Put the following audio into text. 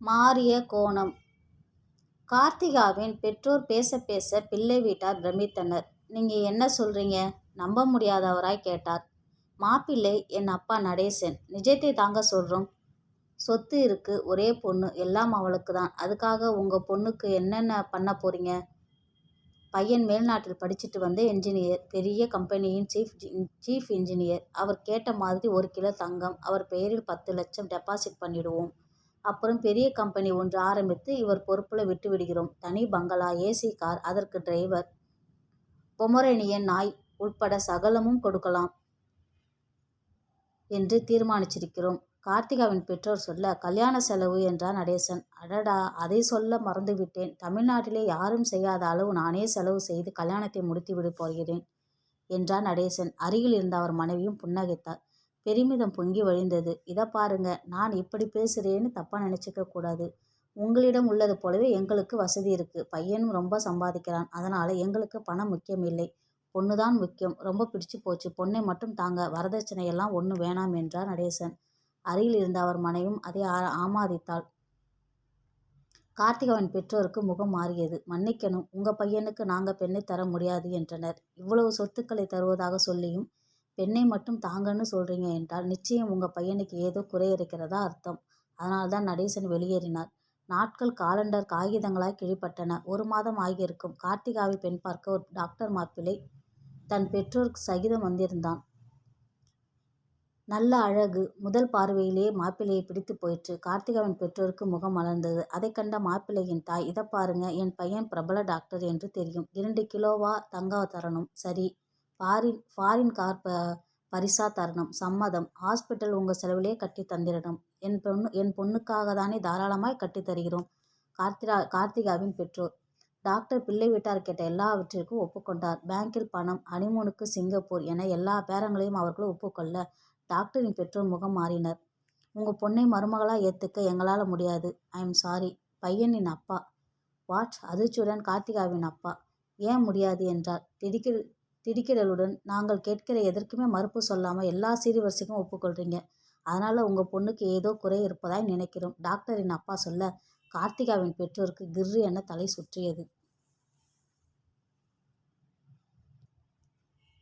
மாறிய கோணம் கார்த்திகாவின் பெற்றோர் பேச பேச பிள்ளை வீட்டார் பிரமித்தனர். நீங்க என்ன சொல்றீங்க? நம்ப முடியாதவராய் கேட்டார். மாப்பிள்ளை என் அப்பா நடேசன். நிஜத்தை தாங்க சொல்றோம். சொத்து இருக்கு ஒரே பொண்ணு எல்லாம் அவளுக்கு தான். அதுக்காக உங்க பொண்ணுக்கு என்னென்ன பண்ண போறீங்க? பையன் மேல்நாட்டில் படிச்சிட்டு வந்த என்ஜினியர். பெரிய கம்பெனியின் சீஃப் இன்ஜினியர். அவர் கேட்ட மாதிரி ஒரு கிலோ தங்கம் அவர் பெயரில் பத்து லட்சம் டெபாசிட் பண்ணிடுவோம். அப்புறம் பெரிய கம்பெனி ஒன்று ஆரம்பித்து இவர் பொறுப்பில் விட்டு விடுகிறோம். தனி பங்களா ஏசி கார் அதற்கு டிரைவர் பொமரேனியன் நாய் உட்பட சகலமும் கொடுக்கலாம் என்று தீர்மானிச்சிருக்கிறோம். கார்த்திகாவின் பெற்றோர் சொல்ல கல்யாண செலவு என்றார் நடேசன். அடடா அதை சொல்ல மறந்துவிட்டேன். தமிழ்நாட்டிலே யாரும் செய்யாத அளவு நானே செலவு செய்து கல்யாணத்தை முடித்துவிடப் போகிறேன் என்றார் நடேசன். அருகில் இருந்த அவர் மனைவியும் புன்னகைத்தார். பெருமிதம் பொங்கி வழிந்தது. இதை பாருங்க நான் இப்படி பேசுகிறேன்னு தப்பாக நினச்சிக்க கூடாது. உங்களிடம் உள்ளது போலவே எங்களுக்கு வசதி இருக்கு. பையனும் ரொம்ப சம்பாதிக்கிறான். அதனால எங்களுக்கு பணம் முக்கியம் இல்லை. பொண்ணு தான் முக்கியம். ரொம்ப பிடிச்சு போச்சு. பொண்ணை மட்டும் தாங்க வரதட்சணையெல்லாம் ஒன்று வேணாம் என்றார் நடேசன். அருகில் இருந்த அவர் மனைவியும் அதை ஆமாதித்தாள் கார்த்திகவன் பெற்றோருக்கு முகம் மாறியது. மன்னிக்கணும். உங்கள் பையனுக்கு நாங்கள் பெண்ணை தர முடியாது என்றனர். இவ்வளவு சொத்துக்களை தருவதாக சொல்லியும் பெண்ணை மட்டும் தாங்கன்னு சொல்றீங்க என்றால் நிச்சயம் உங்க பையனுக்கு ஏதோ குறை இருக்கிறதா அர்த்தம். அதனால்தான் நடேசன் வெளியேறினார். நாட்கள் காலண்டர் காகிதங்களாய் கிழிப்பட்டன ஒரு மாதம் ஆகியிருக்கும். கார்த்திகாவை பெண் பார்க்க ஒரு டாக்டர் மாப்பிள்ளை தன் பெற்றோர் சகிதம் வந்திருந்தான். நல்ல அழகு. முதல் பார்வையிலேயே மாப்பிள்ளையை பிடித்துப் போயிற்று. கார்த்திகாவின் பெற்றோருக்கு முகம் மலர்ந்தது. அதை கண்ட மாப்பிள்ளையின் தாய் இதை பாருங்க என் பையன் பிரபல டாக்டர் என்று தெரியும். இரண்டு கிலோவா தங்கம் தரணும். சரி. ஃபாரின் ஃபாரின் கார் ப பரிசா தரணும். சம்மதம். ஹாஸ்பிட்டல் உங்கள் செலவிலே கட்டி தந்திடணும். என் பெண் என் பொண்ணுக்காக தானே தாராளமாய் கட்டி தருகிறோம். கார்த்திகாவின் பெற்றோர். டாக்டர் பிள்ளை வீட்டார் கேட்ட எல்லாவற்றிற்கும் ஒப்புக்கொண்டார். பேங்கில் பணம் ஹனிமூனுக்கு சிங்கப்பூர் என எல்லா பேரங்களையும் அவர்கள் ஒப்புக்கொள்ள டாக்டரின் பெற்றோர் முகம் மாறினர். உங்கள் பொண்ணை மருமகளாக ஏற்றுக்க எங்களால் முடியாது. I am sorry. பையனின் அப்பா. வாட் அதிர்ச்சியுடன் கார்த்திகாவின் அப்பா. ஏன் முடியாது என்றார் திடுக்கிடலுடன். நாங்கள் கேட்கிற எதற்குமே மறுப்பு சொல்லாமல் எல்லா சீர்வரிசைக்கும் ஒப்புக்கொள்றீங்க. அதனால் உங்கள் பொண்ணுக்கு ஏதோ குறை இருப்பதாய் நினைக்கிறோம் டாக்டரின் அப்பா சொல்ல கார்த்திகாவின் பெற்றோருக்கு கிர்ரு என தலை சுற்றியது.